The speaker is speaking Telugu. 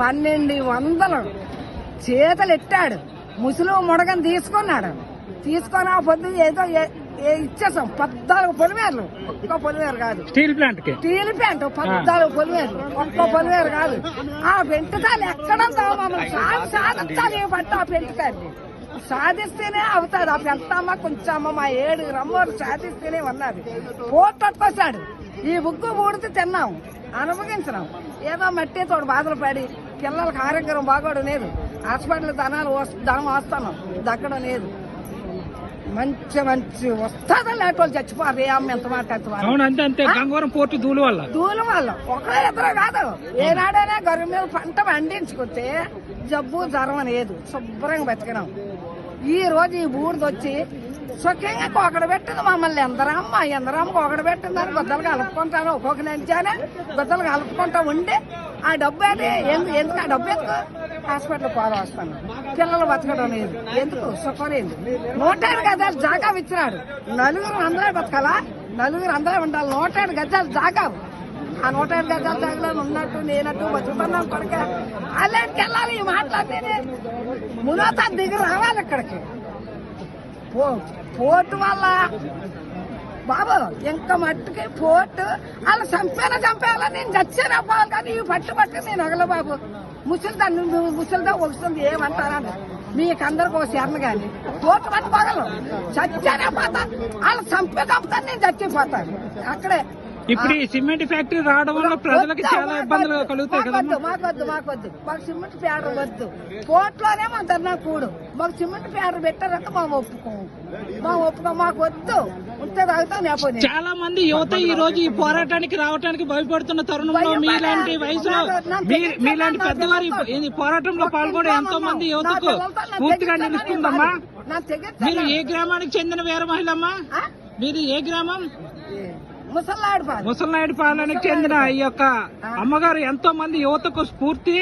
పన్నెండు వందలు. చేతులు ఎట్టాడు ముసలు ముడగని తీసుకున్నాడు. తీసుకొని ఆ పొద్దు ఏదో ఇచ్చేసాం. పద్నాలుగు పొలిమేరలు. ఒక్క పొలిమేరు కాదు. స్టీల్ ప్లాంట్ స్టీల్ ప్యాంట్ పద్నాలుగు పొలిమేరు ఒక్క పొలిమేరు కాదు. ఆ పెంటకాయలు ఎక్కడ సాధించాలి పట్టు ఆ పెంటకాయలు సాధిస్తేనే అవుతాడు. ఆ పెంటమ్మ కొంచెమ్మ మా ఏడు రమ్మోరు సాధిస్తేనే ఉన్నది. పోటొట్టుకొచ్చాడు ఈ బుగ్గు బూడితే తిన్నాం. అనుభవించినాం. ఏదో మట్టి తోడు బాధలు పడి పిల్లలకు ఆరోగ్యం బాగోడు లేదు. హాస్పిటల్ ధనాలు ధనం వస్తున్నాం దక్కడం లేదు. మంచి మంచి వస్తాదా లేటోళ్ళు చచ్చిపోరు ఏ అమ్మ ఎంత మాట ఎంత మాట. అవును అంతే అంతే. గంగవరం పోర్టు దూలు వల్ల. దూలం వల్ల. ఒకరే ఇద్దరు కాదు. ఏనాడైనా గొర్రె మీద పంట పండించుకుంటే జబ్బు జ్వరం అనేది శుభ్రంగా బతికినాం ఈ రోజు ఈ బూడిద వచ్చి సుఖంగా కొకడ పెట్టింది మమ్మల్ని ఎందరమ్మ ఎందరమ్మ కొకడ పెట్టిందని బుద్ధలు కలుపుకుంటాను. ఒక్కొక్క నెంచానే బుద్ధలు కలుపుకుంటా ఉండి ఆ డబ్బు ఏంటి? ఎందు- ఎందుకు ఆ డబ్బు ఎందుకు? హాస్పిటల్ పోదా వస్తాను పిల్లలు బతకడం లేదు. ఎందుకు? సుఖం లేదు. నూట ఏడు గజాలు జాగా ఇచ్చినాడు. నలుగురు అందరూ బతకాలా? నలుగురు అందరూ ఉండాలి. నూట ఏడు గజాలు జాగా ఆ నూట ఏడు గజాల జాగాలో ఉన్నట్టు నేనట్టు బతుకుతున్నాను కొడుక. అలాంటికి వెళ్ళాలి ఈ మాట్లాడితే మునత దిగి రావాలి ఇక్కడికి. పో- పోర్టు వల్ల బాబు ఇంకా మట్టుకి పోర్టు వాళ్ళు చంపేనా చంపేయాలా నేను చచ్చాను అవ్వాలి కానీ ఇవి పట్టు పట్టు నేను అగల బాబు. ముసలిదాన్ని నువ్వు ముసలిదా వస్తుంది ఏమంటారని మీకు అందరికి ఒక శరణ కానీ పోర్టు పట్టు పగలు. చచ్చానే పోతా. వాళ్ళు చంపే చంపుతాను నేను చచ్చిపోతాను. అక్కడే ఇప్పుడు ఈ సిమెంట్ ఫ్యాక్టరీ రావడం వల్ల ప్రజలకు వద్దు, చాలా ఇబ్బందులు కలుగుతాయి మాకు సిమెంట్ పేడ వద్దు. కోట్లోనే మా ధర్నా కూడు. మాకు సిమెంట్ పేడ పెట్టారంటే మా ఒప్పుకోము మా ఒప్పుకో మాకు వద్దు. ఉంటే తాగుతాం చాలా మంది యువత ఈ రోజు ఈ పోరాటానికి రావడానికి భయపడుతున్న తరుణంలో మీలాంటి వయసులో మీలాంటి పెద్దవారి. ఈ పోరాటంలో పాల్గొనే ఎంతో మంది యువతకు పూర్తిగా నిలుస్తుందమ్మా. మీరు ఏ గ్రామానికి చెందిన వీర మహిళమ్మా? మీరు ఏ గ్రామం? ముసలాడు పాలు ముసలనాయుడు పాలనకి చెందిన ఈ యొక్క అమ్మగారు ఎంతో మంది యువతకు స్ఫూర్తి.